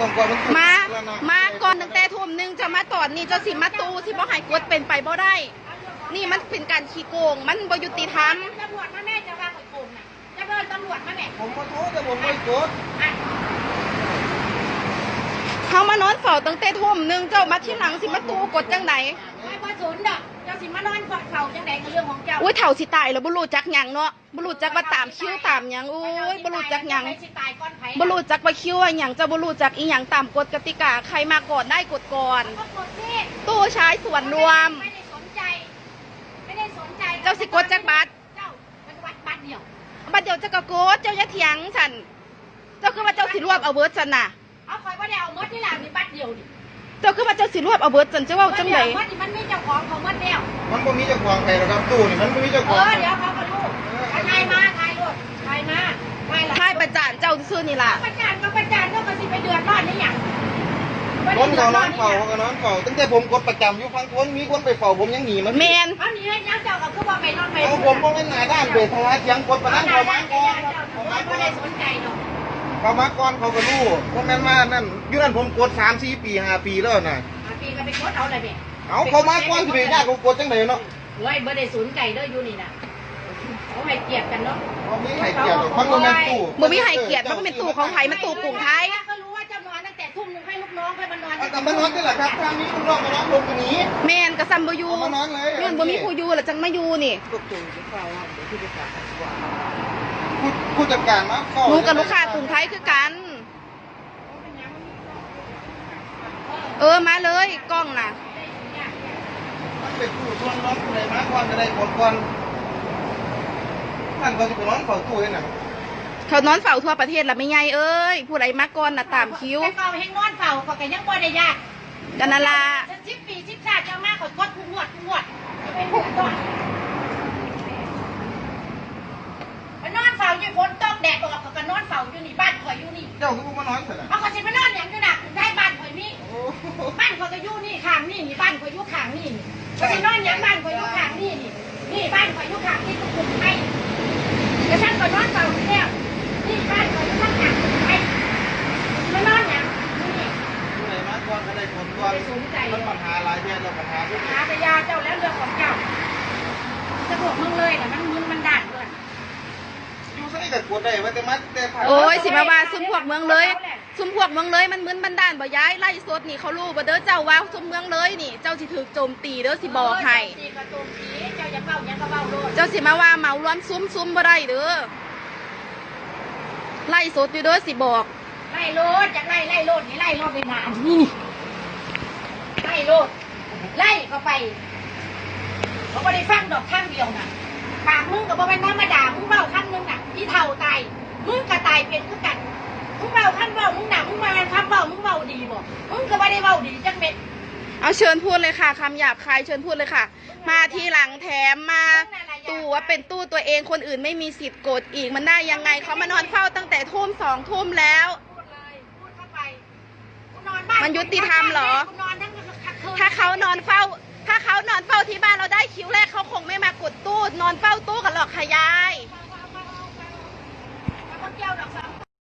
ต้องก่อนมันมาแล้วนะมาก่อนตั้งแต่ทุ่มหนึงจะมาตอนนี้เจะสิมาตูสิบ่ให้กดเป็นไปบ่ได้ นี่มันเป็นการขี้โกง มันบ่ยุติธรรม ตำรวจมาแม่จะว่าข่อยโกงน่ะจะเดินตำรวจมาแม่ผมขอโทษแต่ผมไม่กดอะเขามานอนเฝ้าตั้งแต่ทุ่มหนึงเจ้ามาที่หลังสิมาตูกดจังไหนไม่พอศูนย์ด อกเจ้าสิมานอนเฝ้าจังไดก็เรื่องของเจ้าอุ้ยเถ่าสิตายแล้วบ่รู้จักหยังเนาะบ่รู้จักว่าตามคิวตามหยังอุ้ยบ่รู้จักหยังไปสิตายก่อนไผบ่รู้จักว่าคิวว่าหยังเจ้าบ่รู้จักอีหยังตามกฎกติกาใครมาก่อนได้กดก่อน ก็กดสิตู้ใช้ส่วนรวม ไม่ได้สนใจ ไม่ได้สนใจเจ้าสิกดจักบาทเจ้าเป็นวัดบัตรเดียวบัดเดี๋ยวจะกะโกดเจ้าอย่าเถียงฉัน เจ้าคือว่าเจ้าสิรวบเอาเบิดฉันน่ะเอาคอยว่าได้เอามดที่หลังนี่บัตรเดียวดิ เจ้าคือว่าเจ้าสิรวบเอาเบิดฉันเจ้าเว่าจังไดมดนี่มันมีเจ้าของของมดแล้วมันบ่มีเจ้าของใครหรอกครับตู้นี่มันบ่มีเจ้าเอของอเดี๋ยวเขาก็รู้ทายมาทายรถทายมาทายหลังท้ายประจานเจ้าซื่อนี่ล่ะประจานก็ประจานก็มาสิไปเดือดร้อนนี่หยังคนเขานอนเฝ้าเขาก็นอนเฝ้าตั้งแต่ผมกดประจำอยู่ฟังคนมีคนไปเฝ้าผมยังหนีมันแมนเอาหนีให้ยังเจ้าก็คือว่าไปนอนไปเอาผมบ่เป็นหน้าด้านไปทาเสียงกดประนั่งเขามาก่อนครับเขามาไม่ก่อได้นสนใจดอก เขามาก่อนเขาก็รู้คนนั้นมานั่นอยู่นั่นผมกด3 4ปี5ปีแล้วน่ะอาปีก็ไปกดเอาเลยแม่เอาเขามาก่อนสิไปญาติเขากดจังไดเนาะเฮ้ยบ่ได้สนใจเด้ออยู่นี่น่ะเขาให้เกียรติกันเนาะบ่มีให้เกียรติหรอกมันบ่แม่นตู้บ่มีให้เกียรติมันก็เป็นตู้ของไผมันตู้กรุงไทยก็รู้ว่าเจ้านอนตั้งแต่ทุ่มนึงให้ลูกน้องให้มันนอนเอาแต่มานอนนี่แหละครับทางนี้ลูกน้องมานอนลงตรงนี้ แมนกะซัมบ่อยู่เอามานอนเลย เรื่องบ่มีผู้อยู่แล้วจังมาอยู่นี่ ผู้ผู้จัดการมาเข้าหนูกับลูกค้ากรุงไทยคือกัน เออมาเลยกล้องน่ะ มันเป็นตู้ชวนน้องผู้ใดมาก่อนก็ได้คนก่อนท่านก็จะไปนอนเฝ้าตู้ให้หนังเขานอนเฝ้าทั่วประเทศละไม่ไงเอ้ยผู้ใดมาก่อนน่ะตามคิวแต่เฝ้าให้นอนเฝ้าก็ยังบ่ได้ยากกันนาลาจะสิบปีสิบชาติเจ้ามากกว่ากดทุกงวดทุกงวด บ้านข่อยอยู่ข้างนี่นี่เขาสินอนอย่างบ้านข่อยอยู่ข้างนี่นี่ นี่บ้านข่อยอยู่ข้างนี่ทุกคนไทยกระชั้นข่อยนอนเฝ้าอยู่แล้วนี่บ้านข่อยอยู่ข้างข้างไทยมานอนอย่างนี่ผู้ใดมาก่อนก็ได้คนก่อนมันปัญหาหลายเดือนแล้วปัญหาที่หาพยาเจ้าแล้วเรื่องของเจ้าจะบอกมึงเลยนะมันมึงมันด่านเลยอยู่ใส่กับกดได้ว่าแต่มาแต่ผ่านโอ้ยสิมาว่าซุมพวกเมืองเลย ซุมพวกเมืองเลยมันมึนบันดาลบ่ย้ายไล่สดนี่เขารู้บ่เด้อเจ้าว่าซุมเมืองเลยนี่ เจ้าสิถูกโจมตีเด้อสิบอกให้ตีกระตุ้มผีเจ้าอย่าเฝ้าอย่าก็เฝ้าโลดเจ้าสิมาว่าเหมารวมซุมซุมบ่ได้เด้อไล่สดอยู่เด้อสิบอกไล่โลดจากไล่ไล่โลดนี่ไล่โลดไปนานนี่ไล่โลดไล่เข้าไปเขาไม่ได้ฟังดอกข้างเดียวน่ะปากมึงกับบ่เป็นธรรมดามึงเบ้าข้างนึงน่ะพี่เท่าตายมึงก็ตายเป็นคือกัน มึงเบ้าข้างเบ้ามึงหนักมึงมาเป็นคำเบ้ามึงเบ้าดีบ่มึงก็ไม่ได้เบ้าดีจังเม็ดเอาเชิญพูดเลยค่ะคำหยาบคายเชิญพูดเลยค่ะ มาทีหลังแถมมาตู้ว่าเป็นตู้ตัวเองคนอื่นไม่มีสิทธิ์กดอีกมันได้ยังไงเขามานอนเฝ้าตั้งแต่ทุ่มสองทุ่มแล้ว พูดเลยพูดเข้าไปกูนอนบ้านมันยุติธรรมเหรอ กูนอนทั้งคืน ถ้าเขานอนเฝ้า ถ้าเขานอนเฝ้าที่บ้านเราได้คิวแรก